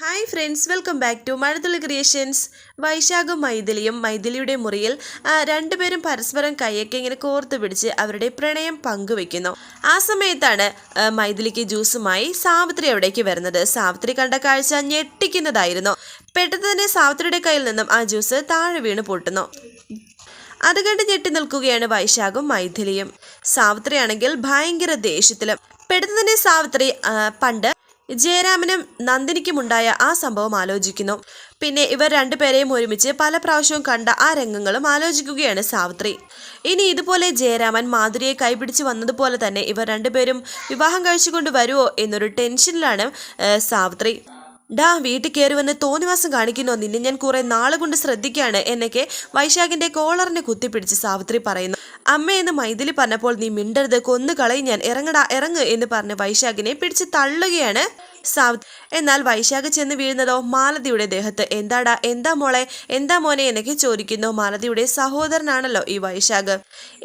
Hi friends welcome back to Mazhathulli creations വൈശാഖും മൈഥിലിയും മൈഥിലിയുടെ മുറിയിൽ രണ്ടുപേരും പരസ്പരം കൈയൊക്കെ ഇങ്ങനെ കോർത്ത് പിടിച്ച് അവരുടെ പ്രണയം പങ്കുവെക്കുന്നു. ആ സമയത്താണ് മൈഥിലിക്ക് ജ്യൂസുമായി സാവിത്രി അവിടേക്ക് വരുന്നത്. സാവിത്രി കണ്ട കാഴ്ച ഞെട്ടിക്കുന്നതായിരുന്നു. പെട്ടെന്ന് തന്നെ സാവിത്രിയുടെ കയ്യിൽ നിന്നും ആ ജ്യൂസ് താഴെ വീണ് പൊട്ടുന്നു. അത് കണ്ട് ഞെട്ടി നിൽക്കുകയാണ് വൈശാഖും മൈഥിലിയും. സാവിത്രിയാണെങ്കിൽ ഭയങ്കര ദേഷ്യത്തിലും. പെട്ടെന്ന് തന്നെ സാവിത്രി പണ്ട് ജയരാമനും നന്ദിനിക്കുമുണ്ടായ ആ സംഭവം ആലോചിക്കുന്നു. പിന്നെ ഇവർ രണ്ടുപേരെയും ഒരുമിച്ച് പല പ്രാവശ്യവും കണ്ട ആ രംഗങ്ങളും ആലോചിക്കുകയാണ് സാവിത്രി. ഇനി ഇതുപോലെ ജയരാമൻ മാധുരിയെ കൈപിടിച്ച് വന്നതുപോലെ തന്നെ ഇവർ രണ്ടുപേരും വിവാഹം കഴിച്ചുകൊണ്ട് വരുമോ എന്നൊരു ടെൻഷനിലാണ് സാവിത്രി. ഡാ വീട്ടിൽ കയറി തോന്നിവാസം കാണിക്കുന്നോ? നിന്നെ ഞാൻ കുറെ നാളുകൊണ്ട് ശ്രദ്ധിക്കുകയാണ് എന്നൊക്കെ വൈശാഖിന്റെ കോളറിനെ കുത്തിപ്പിടിച്ച് സാവിത്രി പറയുന്നു. അമ്മ എന്ന് മൈഥിലി പറഞ്ഞപ്പോൾ നീ മിണ്ടരുത് കൊന്നു കളയും ഞാൻ. ഇറങ്ങടാ ഇറങ്ങ് എന്ന് പറഞ്ഞ് വൈശാഖിനെ പിടിച്ച് തള്ളുകയാണ് സാവിത്രി എന്നാൽ വൈശാഖ് ചെന്ന് വീഴുന്നതോ മാലതിയുടെ ദേഹത്ത്. എന്താടാ എന്താ മോളെ എന്താ മോനെ എന്നൊക്കെ ചോദിക്കുന്നു മാലതിയുടെ സഹോദരനാണല്ലോ ഈ വൈശാഖ്.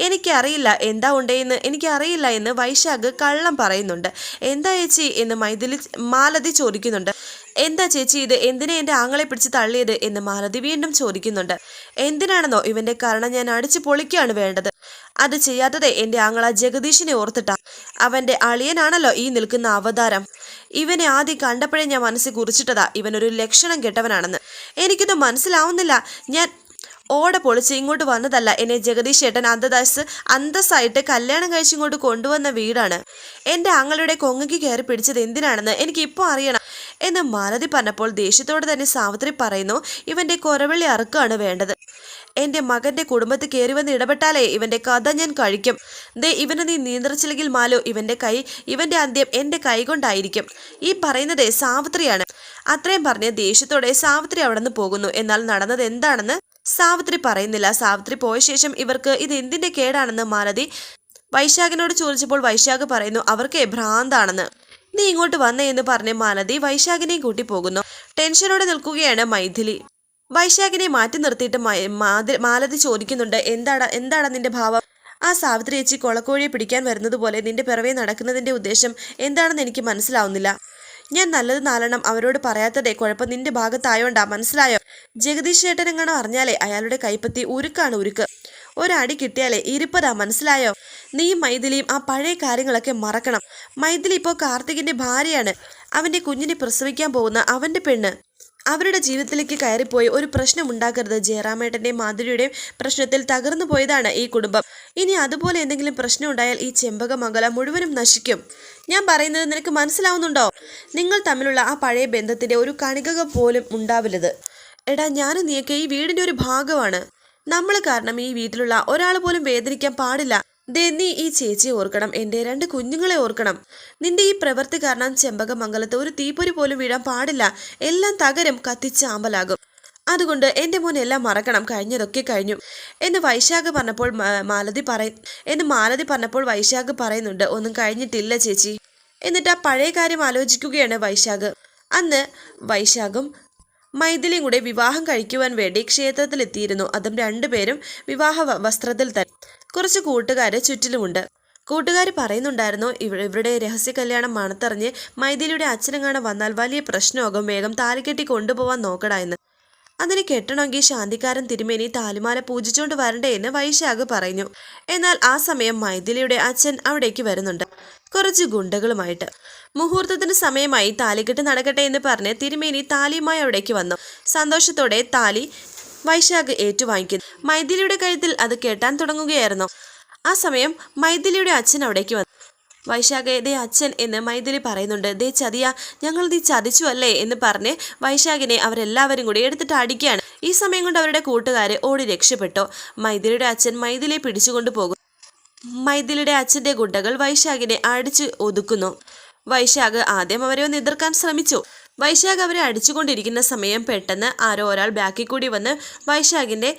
എനിക്കറിയില്ല എന്താ ഉണ്ടേന്ന് എനിക്കറിയില്ല എന്ന് വൈശാഖ് കള്ളം പറയുന്നുണ്ട്. എന്താ ചേച്ചി എന്ന് മൈഥിലി മാലതി ചോദിക്കുന്നുണ്ട്. എന്താ ചേച്ചി ഇത്? എന്തിനെ എന്റെ ആങ്ങളെ പിടിച്ച് തള്ളിയത്? എന്ന് മാലതി വീണ്ടും ചോദിക്കുന്നുണ്ട്. എന്തിനാണെന്നോ ഇവന്റെ കാരണം ഞാൻ അടിച്ചു പൊളിക്കുകയാണ് വേണ്ടത്. അത് ചെയ്യാത്തത് എന്റെ ആങ്ങള ജഗദീഷിനെ ഓർത്തിട്ടാ. അവന്റെ അളിയനാണല്ലോ ഈ നിൽക്കുന്ന അവതാരം. ഇവനെ ആദ്യം കണ്ടപ്പോഴേ ഞാൻ മനസ്സിൽ കുറിച്ചിട്ടതാ ഇവനൊരു ലക്ഷണം കെട്ടവനാണെന്ന്. എനിക്കിത് മനസ്സിലാവുന്നില്ല. ഞാൻ ഓട പൊളിച്ച് ഇങ്ങോട്ട് വന്നതല്ല എന്നെ ജഗദീഷ് ചേട്ടൻ അന്തദാസ് അന്തസ്സായിട്ട് കല്യാണം കഴിച്ച് ഇങ്ങോട്ട് കൊണ്ടുവന്ന വീടാണ്. എന്റെ ആങ്ങളുടെ കൊങ്ങയ്ക്ക് കയറി പിടിച്ചത് എന്തിനാണെന്ന് എനിക്ക് ഇപ്പോൾ അറിയണം. എന്ന് മാലതി പറഞ്ഞപ്പോൾ ദേഷ്യത്തോടെ തന്നെ സാവിത്രി പറയുന്നു ഇവന്റെ കൊരവള്ളി അറുക്കാണ് വേണ്ടത്. എന്റെ മകന്റെ കുടുംബത്തിൽ കയറി വന്ന് ഇടപെട്ടാലേ ഇവന്റെ കഥ ഞാൻ കഴിക്കും. ദേ ഇവനെ നീ നിയന്ത്രിച്ചില്ലെങ്കിൽ മാലോ ഇവന്റെ കൈ ഇവന്റെ അന്ത്യം എന്റെ കൈ കൊണ്ടായിരിക്കും ഈ പറയുന്നത് സാവിത്രിയാണ്. അത്രയും പറഞ്ഞ് ദേഷ്യത്തോടെ സാവിത്രി അവിടെ പോകുന്നു. എന്നാൽ നടന്നത് എന്താണെന്ന് സാവിത്രി പറയുന്നില്ല. സാവിത്രി പോയ ശേഷം ഇവർക്ക് ഇത് എന്തിന്റെ കേടാണെന്ന് മാലതി വൈശാഖിനോട് ചോദിച്ചപ്പോൾ വൈശാഖ് പറയുന്നു അവർക്ക് ഭ്രാന്താണെന്ന്. നീ ഇങ്ങോട്ട് വന്നേ എന്ന് പറഞ്ഞ് മാലതി വൈശാഖിനെയും കൂട്ടി പോകുന്നു. ടെൻഷനോടെ നിൽക്കുകയാണ് മൈഥിലി. വൈശാഖിനെ മാറ്റി നിർത്തിയിട്ട് മാലതി ചോദിക്കുന്നുണ്ട്. എന്താണ് എന്താണ് നിന്റെ ഭാവം? ആ സാവിത്രി ചേച്ചി കൊളക്കോഴിയെ പിടിക്കാൻ വരുന്നത് പോലെ നിന്റെ പിറവെ നടക്കുന്നതിന്റെ ഉദ്ദേശം എന്താണെന്ന് എനിക്ക് മനസ്സിലാവുന്നില്ല. ഞാൻ നല്ലത് നാലെണ്ണം അവരോട് പറയാത്തതേ കുഴപ്പം നിന്റെ ഭാഗത്തായോണ്ടാ മനസ്സിലായോ? ജഗദീഷ് ചേട്ടനെങ്ങാണോ അറിഞ്ഞാലേ അയാളുടെ കൈപ്പത്തി ഉരുക്കാണ് ഉരുക്ക്. ഒരടി കിട്ടിയാലേ ഇരിപ്പതാ മനസ്സിലായോ? നീയും മൈഥിലിയും ആ പഴയ കാര്യങ്ങളൊക്കെ മറക്കണം. മൈഥിലി ഇപ്പോൾ കാർത്തികിന്റെ ഭാര്യയാണ്. അവന്റെ കുഞ്ഞിനെ പ്രസവിക്കാൻ പോകുന്ന അവന്റെ പെണ്ണ്. അവരുടെ ജീവിതത്തിലേക്ക് കയറിപ്പോയി. ഒരു പ്രശ്നം ഉണ്ടാക്കരുത്. ജയറാമേട്ടന്റെയും മാധുരിയുടെയും പ്രശ്നത്തിൽ തകർന്നു പോയതാണ് ഈ കുടുംബം. ഇനി അതുപോലെ എന്തെങ്കിലും പ്രശ്നം ഉണ്ടായാൽ ഈ ചെമ്പകമംഗല മുഴുവനും നശിക്കും. ഞാൻ പറയുന്നത് നിനക്ക് മനസ്സിലാവുന്നുണ്ടോ? നിങ്ങൾ തമ്മിലുള്ള ആ പഴയ ബന്ധത്തിന്റെ ഒരു കണികക പോലും ഉണ്ടാവില്ലത് എടാ ഞാനും നീയൊക്കെ ഈ വീടിന്റെ ഒരു ഭാഗമാണ്. നമ്മൾ കാരണം ഈ വീട്ടിലുള്ള ഒരാൾ പോലും വേദനിക്കാൻ പാടില്ല. ദേ നീ ഈ ചേച്ചി ഓർക്കണം. എന്റെ രണ്ട് കുഞ്ഞുങ്ങളെ ഓർക്കണം. നിന്റെ ഈ പ്രവൃത്തി കാരണം ചെമ്പകമംഗലത്ത് ഒരു തീപ്പൊരി പോലും വീഴാൻ പാടില്ല. എല്ലാം തകരും കത്തിച്ചാമ്പലാകും. അതുകൊണ്ട് എന്റെ മോൻ എല്ലാം മറക്കണം. കഴിഞ്ഞതൊക്കെ കഴിഞ്ഞു. എന്ന് വൈശാഖ് പറഞ്ഞപ്പോൾ മാലതി പറയ എന്ന് മാലതി പറഞ്ഞപ്പോൾ വൈശാഖ് പറയുന്നുണ്ട് ഒന്നും കഴിഞ്ഞിട്ടില്ല ചേച്ചി. എന്നിട്ട് ആ പഴയ കാര്യം ആലോചിക്കുകയാണ് വൈശാഖ്. അന്ന് വൈശാഖും മൈഥിലിയും കൂടെ വിവാഹം കഴിക്കുവാൻ വേണ്ടി ക്ഷേത്രത്തിലെത്തിയിരുന്നു. അതും രണ്ടുപേരും വിവാഹ വസ്ത്രത്തിൽ തന്നെ. കുറച്ച് കൂട്ടുകാർ ചുറ്റിലുമുണ്ട്. കൂട്ടുകാർ പറയുന്നുണ്ടായിരുന്നു ഇവ ഇവരുടെ രഹസ്യ കല്യാണം മണത്തറിഞ്ഞ് മൈഥിലിയുടെ അച്ഛനെങ്ങാണ് വന്നാൽ വലിയ പ്രശ്നമാകും വേഗം താലിക്കെട്ടി കൊണ്ടുപോവാൻ നോക്കടാ എന്ന്. അതിന് കെട്ടണമെങ്കിൽ ശാന്തിക്കാരൻ തിരുമേനി താലിമാല പൂജിച്ചുകൊണ്ട് വരണ്ടേ എന്ന് വൈശാഖ് പറഞ്ഞു. എന്നാൽ ആ സമയം മൈഥിലിയുടെ അച്ഛൻ അവിടേക്ക് വരുന്നുണ്ട്. കുറച്ച് ഗുണ്ടകളുമായിട്ട്. മുഹൂർത്തത്തിന് സമയമായി താലിക്കെട്ട് നടക്കട്ടെ എന്ന് പറഞ്ഞ് തിരുമേനി താലിയുമായി അവിടേക്ക് വന്നു. സന്തോഷത്തോടെ താലി വൈശാഖ് ഏറ്റുവാങ്ങിക്കുന്നു. മൈഥിലിയുടെ കഴുത്തിൽ അത് കേട്ടാൻ തുടങ്ങുകയായിരുന്നു. ആ സമയം മൈഥിലിയുടെ അച്ഛൻ അവിടേക്ക് വന്നു. വൈശാഖെ ദേ അച്ഛൻ എന്ന് മൈഥിലി പറയുന്നുണ്ട്. ദേ ചതിയ ഞങ്ങൾ നീ ചതിച്ചു അല്ലേ എന്ന് പറഞ്ഞ് വൈശാഖിനെ അവരെല്ലാവരും കൂടി എടുത്തിട്ട് അടിക്കുകയാണ്. ഈ സമയം കൊണ്ട് അവരുടെ കൂട്ടുകാർ ഓടി രക്ഷപ്പെട്ടു. മൈഥിലിയുടെ അച്ഛൻ മൈഥിലിയെ പിടിച്ചുകൊണ്ട് പോകും മൈഥിലിയുടെ അച്ഛന്റെ ഗുണ്ടകൾ വൈശാഖിനെ അടിച്ച് ഒതുക്കുന്നു. വൈശാഖ് ആദ്യം അവരെ ഒന്ന് എതിർക്കാൻ ശ്രമിച്ചു. വൈശാഖ് അവരെ അടിച്ചുകൊണ്ടിരിക്കുന്ന സമയം പെട്ടെന്ന് ആരോ ഒരാൾ ബാക്കിൽ കൂടി വന്ന് വൈശാഖിന്റെ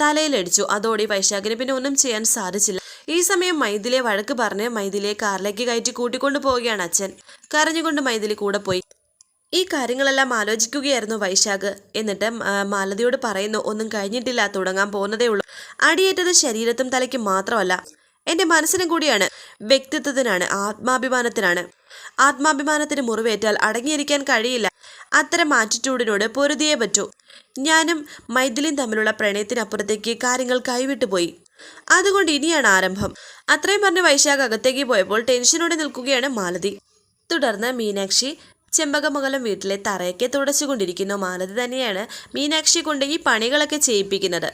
തലയിലടിച്ചു. അതോടെ വൈശാഖിന് പിന്നെ ഒന്നും ചെയ്യാൻ സാധിച്ചില്ല. ഈ സമയം മൈഥിലെ വഴക്ക് പറഞ്ഞ് മൈഥിലെ കാറിലേക്ക് കയറ്റി കൂട്ടിക്കൊണ്ടു പോവുകയാണ് അച്ഛൻ. കരഞ്ഞുകൊണ്ട് മൈഥിലി കൂടെ പോയി. ഈ കാര്യങ്ങളെല്ലാം ആലോചിക്കുകയായിരുന്നു വൈശാഖ്. എന്നിട്ട് മാലതിയോട് പറയുന്നു ഒന്നും കഴിഞ്ഞിട്ടില്ല തുടങ്ങാൻ പോകുന്നതേ ഉള്ളൂ. അടിയേറ്റത് ശരീരത്തും തലയ്ക്കും മാത്രമല്ല എന്റെ മനസ്സിനും കൂടിയാണ് വ്യക്തിത്വത്തിനാണ് ആത്മാഭിമാനത്തിനാണ്. ആത്മാഭിമാനത്തിന് മുറിവേറ്റാൽ അടങ്ങിയിരിക്കാൻ കഴിയില്ല. അത്തരം ആറ്റിറ്റ്യൂഡിനോട് പൊരുതിയേ പറ്റൂ. ഞാനും മൈഥിലിയും തമ്മിലുള്ള പ്രണയത്തിനപ്പുറത്തേക്ക് കാര്യങ്ങൾ കൈവിട്ടുപോയി അതുകൊണ്ട് ഇനിയാണ് ആരംഭം. അത്രയും പറഞ്ഞ് വൈശാഖ് അകത്തേക്ക് പോയപ്പോൾ ടെൻഷനോടെ നിൽക്കുകയാണ് മാലതി. തുടർന്ന് മീനാക്ഷി ചെമ്പകമംഗലം വീട്ടിലെ തറയൊക്കെ തുടച്ചുകൊണ്ടിരിക്കുന്ന മാലതി തന്നെയാണ് മീനാക്ഷി കൊണ്ട് ഈ പണികളൊക്കെ ചെയ്യിപ്പിക്കുന്നത്.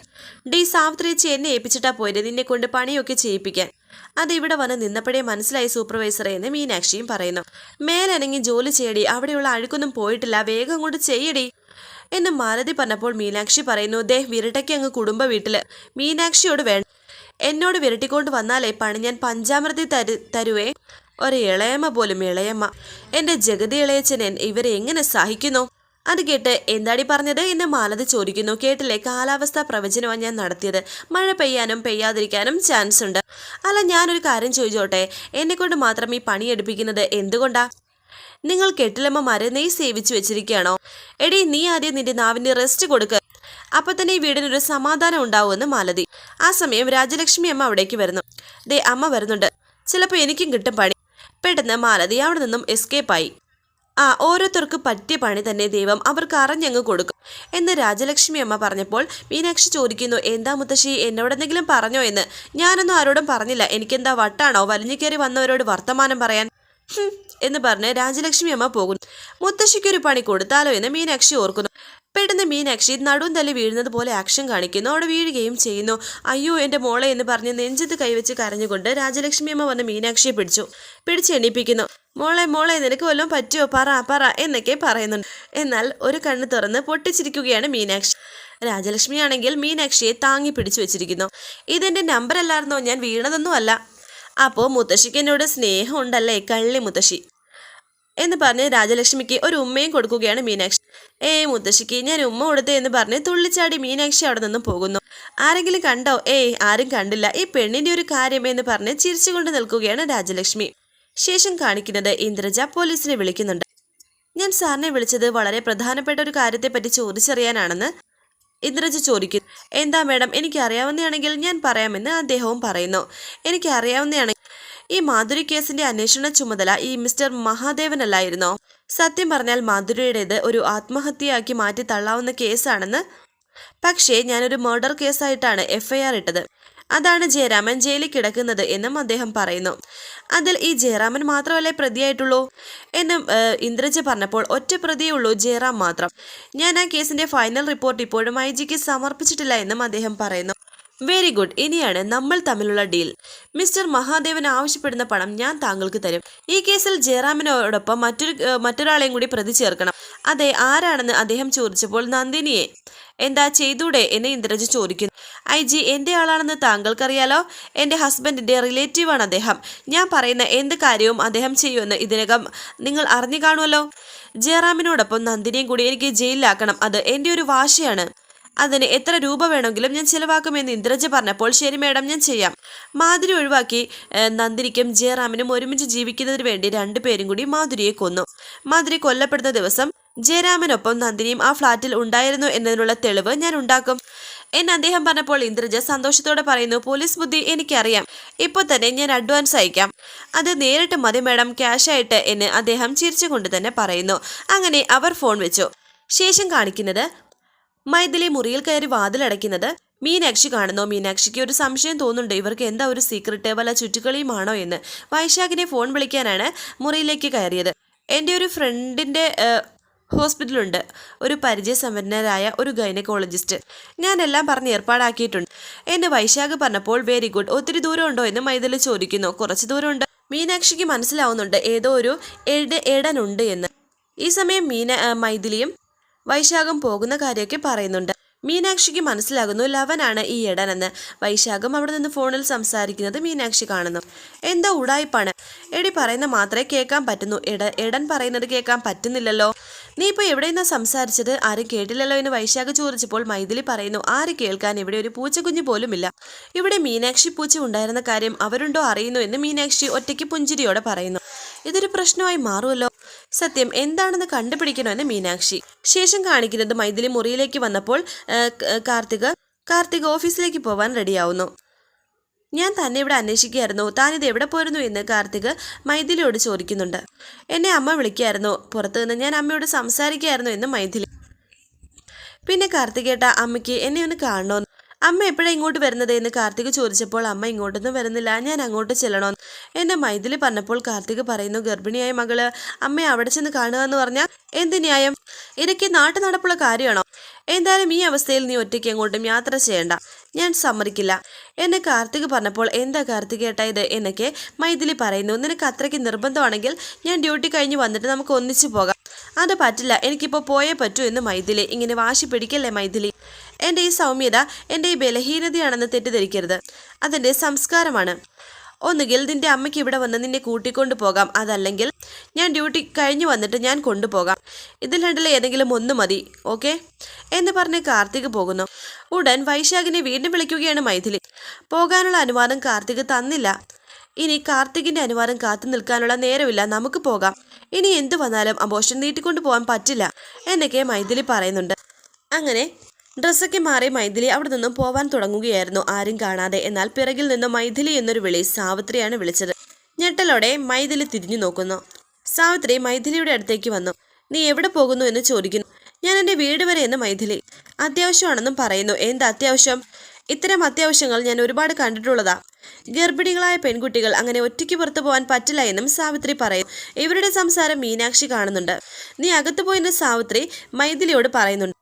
ഡി സാവിത്രിച്ച് എന്നെ ഏൽപ്പിച്ചിട്ടാ പോയത്. നിന്നെ കൊണ്ട് പണിയൊക്കെ ചെയ്യിപ്പിക്കാൻ. അത് ഇവിടെ വന്ന് നിന്നപ്പോഴേ മനസ്സിലായി സൂപ്പർവൈസർ എന്ന് മീനാക്ഷിയും പറയുന്നു. മേലനങ്ങി ജോലി ചെയ്യടി. അവിടെയുള്ള അഴുക്കൊന്നും പോയിട്ടില്ല. വേഗം കൊണ്ട് ചെയ്യടി എന്ന് മാലതി പറഞ്ഞപ്പോൾ മീനാക്ഷി പറയുന്നു ദേ വിരട്ടയ്ക്ക് അങ്ങ് കുടുംബ വീട്ടിൽ. മീനാക്ഷിയോട് വേണ്ട. എന്നോട് വിരട്ടിക്കൊണ്ട് വന്നാലേ പണി. ഞാൻ പഞ്ചാമൃതി തരു തരുവേ. ഒരു ഇളയമ്മ പോലും ഇളയമ്മ. എന്റെ ജഗതി ഇളയച്ചൻ ഇവരെ എങ്ങനെ സഹിക്കുന്നു? അത് കേട്ട് എന്താടി പറഞ്ഞത്? എന്നെ മാലതി ചോദിക്കുന്നു. കേട്ടില്ലേ? കാലാവസ്ഥാ പ്രവചനമാണ് ഞാൻ നടത്തിയത്. മഴ പെയ്യാനും പെയ്യാതിരിക്കാനും ചാൻസ് ഉണ്ട്. അല്ല ഞാനൊരു കാര്യം ചോദിച്ചോട്ടെ? എന്നെ കൊണ്ട് മാത്രം ഈ പണി എടുപ്പിക്കുന്നത് എന്തുകൊണ്ടാ? നിങ്ങൾ കെട്ടിലമ്മമാരെ നെയ് സേവിച്ചു വെച്ചിരിക്കുകയാണോ? എടി നീ ആദ്യം നിന്റെ നാവിന് റെസ്റ്റ് കൊടുക്ക്. അപ്പൊ തന്നെ ഈ വീടിനൊരു സമാധാനം ഉണ്ടാവുമെന്ന് മാലതി. ആ സമയം രാജലക്ഷ്മി അമ്മ അവിടേക്ക് വരുന്നു. ദേ അമ്മ വരുന്നുണ്ട്. ചിലപ്പോൾ എനിക്കും കിട്ടും പണി. പെട്ടെന്ന് മാലതി അവിടെ നിന്നും എസ്കേപ്പായി ആ ഓരോരുത്തർക്ക് പറ്റിയ പണി തന്നെ ദൈവം അവർക്ക് അറിഞ്ഞങ്ങ് കൊടുക്കും. എന്ന് രാജലക്ഷ്മി അമ്മ പറഞ്ഞപ്പോൾ മീനാക്ഷി ചോദിക്കുന്നു എന്താ മുത്തശ്ശി എന്നോടെന്തെങ്കിലും പറഞ്ഞോ എന്ന്? ഞാനൊന്നും ആരോടും പറഞ്ഞില്ല. എനിക്കെന്താ വട്ടാണോ? വലിഞ്ഞു കയറി വന്നവരോട് വർത്തമാനം പറയാൻ? എന്ന് പറഞ്ഞ് രാജലക്ഷ്മി അമ്മ പോകുന്നു. മുത്തശ്ശിക്കൊരു പണി കൊടുത്താലോ? എന്ന് മീനാക്ഷി ഓർക്കുന്നു. പെട്ടെന്ന് മീനാക്ഷി നടുവും തല്ലി വീഴുന്നത് പോലെ ആക്ഷൻ കാണിക്കുന്നു. അവിടെ വീഴുകയും ചെയ്യുന്നു. അയ്യോ എന്റെ മോളെ എന്ന് പറഞ്ഞ് നെഞ്ചത്ത് കൈവച്ച് കരഞ്ഞുകൊണ്ട് രാജലക്ഷ്മി അമ്മ വന്ന് മീനാക്ഷിയെ പിടിച്ചു. പിടിച്ച് എണീപ്പിക്കുന്നു. മോളെ മോളെ നിനക്ക് വല്ലതും പറ്റുമോ പറ പറ എന്നൊക്കെ പറയുന്നുണ്ട്. എന്നാൽ ഒരു കണ്ണ് തുറന്ന് പൊട്ടിച്ചിരിക്കുകയാണ് മീനാക്ഷി രാജലക്ഷ്മി ആണെങ്കിൽ മീനാക്ഷിയെ താങ്ങി പിടിച്ചു വെച്ചിരിക്കുന്നു. ഇതെന്റെ നമ്പർ അല്ലായിരുന്നോ? ഞാൻ വീണതൊന്നുമല്ല അപ്പോൾ മുത്തശ്ശിക്ക് എന്നോട് സ്നേഹം ഉണ്ടല്ലേ കള്ളി മുത്തശ്ശി? എന്ന് പറഞ്ഞ് രാജലക്ഷ്മിക്ക് ഒരു ഉമ്മയും കൊടുക്കുകയാണ് മീനാക്ഷി ഏയ് മുത്തശ്ശിക്ക് ഞാൻ ഉമ്മ കൊടുത്തേ എന്ന് പറഞ്ഞ് തുള്ളിച്ചാടി മീനാക്ഷി അവിടെ നിന്നും പോകുന്നു. ആരെങ്കിലും കണ്ടോ? ഏയ് ആരും കണ്ടില്ല. ഈ പെണ്ണിന്റെ ഒരു കാര്യം എന്ന് പറഞ്ഞ് ചിരിച്ചുകൊണ്ട് നിൽക്കുകയാണ് രാജലക്ഷ്മി. ശേഷം കാണിക്കുന്നത് ഇന്ദ്രജ പോലീസിനെ വിളിക്കുന്നുണ്ട്. ഞാൻ സാറിനെ വിളിച്ചത് വളരെ പ്രധാനപ്പെട്ട ഒരു കാര്യത്തെപ്പറ്റി ചോദിച്ചറിയാനാണെന്ന് ഇന്ദ്രജ ചോദിക്കുന്നു. എന്താ മേഡം എനിക്കറിയാവുന്നതാണെങ്കിൽ ഞാൻ പറയാമെന്ന് അദ്ദേഹവും പറയുന്നു. എനിക്ക് അറിയാവുന്നതാണെങ്കിൽ ഈ മാധുരി കേസിന്റെ അന്വേഷണ ചുമതല ഈ മിസ്റ്റർ മഹാദേവനല്ലായിരുന്നോ. സത്യം പറഞ്ഞാൽ മാധുരിയുടേത് ഒരു ആത്മഹത്യയാക്കി മാറ്റി തള്ളാവുന്ന കേസാണെന്ന്. പക്ഷേ ഞാനൊരു മർഡർ കേസായിട്ടാണ് എഫ്ഐആർ ഇട്ടത്. അതാണ് ജയരാമൻ ജയിലിൽ കിടക്കുന്നത് എന്നും അദ്ദേഹം പറയുന്നു. അതിൽ ഈ ജയറാമൻ മാത്രമല്ലേ പ്രതിയായിട്ടുള്ളൂ? എന്നും ഇന്ദ്രജ പറഞ്ഞപ്പോൾ ഒറ്റ പ്രതിയേ ഉള്ളൂ ജയറാം മാത്രം. ഞാൻ ആ കേസിന്റെ ഫൈനൽ റിപ്പോർട്ട് ഇപ്പോഴും ഐ ജിക്ക് സമർപ്പിച്ചിട്ടില്ല എന്നും അദ്ദേഹം പറയുന്നു. Very good. ഇനിയാണ് നമ്മൾ തമ്മിലുള്ള ഡീൽ. മിസ്റ്റർ മഹാദേവൻ ആവശ്യപ്പെടുന്ന പണം ഞാൻ താങ്കൾക്ക് തരും. ഈ കേസിൽ ജയറാമിനോടൊപ്പം മറ്റൊരു മറ്റൊരാളെയും കൂടി പ്രതി ചേർക്കണം. അതെ ആരാണെന്ന് അദ്ദേഹം ചോദിച്ചപ്പോൾ നന്ദിനിയെ. എന്താ ചെയ്തൂടെ എന്നെ ഇന്ദ്രജ് ചോദിക്കുന്നു. ഐ ജി എന്റെ ആളാണെന്ന് താങ്കൾക്കറിയാലോ? എന്റെ ഹസ്ബൻഡിന്റെ റിലേറ്റീവാണ് അദ്ദേഹം. ഞാൻ പറയുന്ന എന്ത് കാര്യവും അദ്ദേഹം ചെയ്യുമെന്ന് ഇതിനകം നിങ്ങൾ അറിഞ്ഞു കാണുമല്ലോ? ജയറാമിനോടൊപ്പം നന്ദിനിയും കൂടി എനിക്ക് ജയിലിലാക്കണം. അത് എന്റെ ഒരു വാശിയാണ്. അതിന് എത്ര രൂപ വേണമെങ്കിലും ഞാൻ ചിലവാക്കുമെന്ന് ഇന്ദ്രജ പറഞ്ഞപ്പോൾ ശരി മേഡം ഞാൻ ചെയ്യാം. മാധുരി ഒഴിവാക്കി നന്ദിനിക്കും ജയറാമിനും ഒരുമിച്ച് ജീവിക്കുന്നതിന് വേണ്ടി രണ്ടുപേരും കൂടി മാധുരിയെ കൊന്നു. മാധുരി കൊല്ലപ്പെടുന്ന ദിവസം ജയരാമനൊപ്പം നന്ദിനിയും ആ ഫ്ളാറ്റിൽ ഉണ്ടായിരുന്നു എന്നതിനുള്ള തെളിവ് ഞാൻ ഉണ്ടാക്കും. എന്ന് അദ്ദേഹം പറഞ്ഞപ്പോൾ ഇന്ദ്രജ സന്തോഷത്തോടെ പറയുന്നു പോലീസ് ബുദ്ധി എനിക്കറിയാം. ഇപ്പോൾ തന്നെ ഞാൻ അഡ്വാൻസ് അയക്കാം. അത് നേരിട്ട് മതി മാഡം ക്യാഷ് ആയിട്ട് എന്ന് അദ്ദേഹം ചിരിച്ചുകൊണ്ട് തന്നെ പറയുന്നു. അങ്ങനെ അവർ ഫോൺ വെച്ചു. ശേഷം കാണിക്കുന്നത് മൈഥിലി മുറിയിൽ കയറി വാതിലടയ്ക്കുന്നത് മീനാക്ഷി കാണുന്നു. മീനാക്ഷിക്ക് ഒരു സംശയം തോന്നുന്നുണ്ട്. ഇവർക്ക് എന്താ ഒരു സീക്രട്ട് വല്ല ചുറ്റുകളിയുമാണോ എന്ന്. വൈശാഖിനെ ഫോൺ വിളിക്കാനാണ് മുറിയിലേക്ക് കയറിയത്. എന്റെ ഒരു ഫ്രണ്ടിന്റെ ഹോസ്പിറ്റലുണ്ട് ഒരു പരിചയസമ്പന്നരായ ഒരു ഗൈനക്കോളജിസ്റ്റ് ഞാനെല്ലാം പറഞ്ഞ് ഏർപ്പാടാക്കിയിട്ടുണ്ട്. എന്ന് വൈശാഖ് പറഞ്ഞപ്പോൾ വെരി ഗുഡ് ഒത്തിരി ദൂരമുണ്ടോ? എന്ന് മൈഥിലി ചോദിക്കുന്നു. കുറച്ച് ദൂരമുണ്ട്. മീനാക്ഷിക്ക് മനസ്സിലാവുന്നുണ്ട്. ഏതോ ഒരു എട എടനുണ്ട് എന്ന്. ഈ സമയം മീന മൈഥിലിയും വൈശാഖം പോകുന്ന കാര്യമൊക്കെ പറയുന്നുണ്ട്. മീനാക്ഷിക്ക് മനസ്സിലാകുന്നു ലവനാണ് ഈ എടനെന്ന് വൈശാഖം അവിടെ നിന്ന് ഫോണിൽ സംസാരിക്കുന്നത് മീനാക്ഷി കാണുന്നു. എന്താ ഉടായ്പാണ്. എടി പറയുന്ന മാത്രമേ കേൾക്കാൻ പറ്റുന്നു. എട എടൻ പറയുന്നത് കേൾക്കാൻ പറ്റുന്നില്ലല്ലോ. നീ ഇപ്പോൾ എവിടെ നിന്നാ സംസാരിച്ചത്? ആരും കേട്ടില്ലല്ലോ എന്ന് വൈശാഖ് ചോദിച്ചപ്പോൾ മൈഥിലി പറയുന്നു ആര് കേൾക്കാൻ? ഇവിടെ ഒരു പൂച്ചക്കുഞ്ഞ് പോലുമില്ല. ഇവിടെ മീനാക്ഷി പൂച്ച ഉണ്ടായിരുന്ന കാര്യം അവരുണ്ടോ അറിയുന്നു എന്ന് മീനാക്ഷി ഒറ്റയ്ക്ക് പുഞ്ചിരിയോടെ പറയുന്നു. ഇതൊരു പ്രശ്നമായി മാറുമല്ലോ. സത്യം എന്താണെന്ന് കണ്ടുപിടിക്കണമെന്ന് മീനാക്ഷി. ശേഷം കാണിക്കുന്നത് മൈഥിലി മുറിയിലേക്ക് വന്നപ്പോൾ കാർത്തിക് കാർത്തിക് ഓഫീസിലേക്ക് പോവാൻ റെഡിയാവുന്നു. ഞാൻ തന്നെ ഇവിടെ അന്വേഷിക്കുകയായിരുന്നു. താനിത് എവിടെ പോയിരുന്നു എന്ന് കാർത്തിക് മൈഥിലിയോട് ചോദിക്കുന്നുണ്ട്. എന്നെ അമ്മ വിളിക്കുകയായിരുന്നു പുറത്തു നിന്ന് ഞാൻ അമ്മയോട് സംസാരിക്കുകയായിരുന്നു എന്ന് മൈഥിലി. പിന്നെ കാർത്തികേട്ട അമ്മയ്ക്ക് എന്നെ ഒന്ന് കാണണമെന്ന് അമ്മ എപ്പോഴാണ് ഇങ്ങോട്ട് വരുന്നത് എന്ന് കാർത്തിക് ചോദിച്ചപ്പോൾ അമ്മ ഇങ്ങോട്ടൊന്നും വരുന്നില്ല ഞാൻ അങ്ങോട്ട് ചെല്ലണോ എന്നെ മൈഥിലി പറഞ്ഞപ്പോൾ കാർത്തിക് പറയുന്നു ഗർഭിണിയായ മകൾ അമ്മ അവിടെ ചെന്ന് കാണുക എന്ന് പറഞ്ഞാൽ എന്ത് ന്യായം? ഇതൊക്കെ നാട്ടു നടപ്പുള്ള കാര്യമാണോ? എന്തായാലും ഈ അവസ്ഥയിൽ നീ ഒറ്റയ്ക്ക് എങ്ങോട്ടും യാത്ര ചെയ്യണ്ട. ഞാൻ സമ്മതിക്കില്ല. എന്നെ കാർത്തിക് പറഞ്ഞപ്പോൾ എന്താ കാർത്തികേട്ട ഇത്? എന്നൊക്കെ മൈഥിലി പറയുന്നു നിനക്ക് അത്രയ്ക്ക് നിർബന്ധമാണെങ്കിൽ ഞാൻ ഡ്യൂട്ടി കഴിഞ്ഞ് വന്നിട്ട് നമുക്ക് ഒന്നിച്ചു പോകാം. അത് പറ്റില്ല എനിക്കിപ്പോൾ പോയേ പറ്റൂ എന്ന് മൈഥിലി ഇങ്ങനെ വാശി പിടിക്കല്ലേ മൈഥിലി? എന്റെ ഈ സൗമ്യത എന്റെ ഈ ബലഹീനതയാണെന്ന് തെറ്റിദ്ധരിക്കരുത്. അതെന്റെ സംസ്കാരമാണ്. ഒന്നുകിൽ നിന്റെ അമ്മയ്ക്ക് ഇവിടെ വന്ന് നിന്നെ കൂട്ടിക്കൊണ്ടു പോകാം. അതല്ലെങ്കിൽ ഞാൻ ഡ്യൂട്ടി കഴിഞ്ഞു വന്നിട്ട് ഞാൻ കൊണ്ടുപോകാം. ഇതിൽ രണ്ടിൽ ഏതെങ്കിലും ഒന്ന് മതി ഓക്കെ? എന്ന് പറഞ്ഞ് കാർത്തിക് പോകുന്നു. ഉടൻ വൈശാഖിനെ വീണ്ടും വിളിക്കുകയാണ് മൈഥിലി. പോകാനുള്ള അനുവാദം കാർത്തിക് തന്നില്ല. ഇനി കാർത്തികിന്റെ അനുവാദം കാത്തു നിൽക്കാനുള്ള നേരമില്ല. നമുക്ക് പോകാം. ഇനി എന്തു വന്നാലും അബോഷൻ നീട്ടിക്കൊണ്ടു പോകാൻ പറ്റില്ല എന്നൊക്കെ മൈഥിലി പറയുന്നുണ്ട്. അങ്ങനെ ഡ്രസ്സൊക്കെ മാറി മൈഥിലി അവിടെ നിന്നും പോവാൻ തുടങ്ങുകയായിരുന്നു. ആരും കാണാതെ. എന്നാൽ പിറകിൽ നിന്നും മൈഥിലി എന്നൊരു വിളി സാവിത്രിയാണ് വിളിച്ചത്. ഞെട്ടലോടെ മൈഥിലി തിരിഞ്ഞു നോക്കുന്നു. സാവിത്രി മൈഥിലിയുടെ അടുത്തേക്ക് വന്നു. നീ എവിടെ പോകുന്നു? എന്ന് ചോദിക്കുന്നു. ഞാൻ എന്റെ വീട് വരെ എന്ന് മൈഥിലി അത്യാവശ്യമാണെന്നും പറയുന്നു. എന്ത് അത്യാവശ്യം? ഇത്തരം അത്യാവശ്യങ്ങൾ ഞാൻ ഒരുപാട് കണ്ടിട്ടുള്ളതാ. ഗർഭിണികളായ പെൺകുട്ടികൾ അങ്ങനെ ഒറ്റയ്ക്ക് പുറത്തു പോകാൻ പറ്റില്ല എന്നും സാവിത്രി പറയും ഇവരുടെ സംസാരം മീനാക്ഷി കാണുന്നുണ്ട്. നീ അകത്തു പോയെന്ന് സാവിത്രി മൈഥിലിയോട് പറയുന്നുണ്ട്.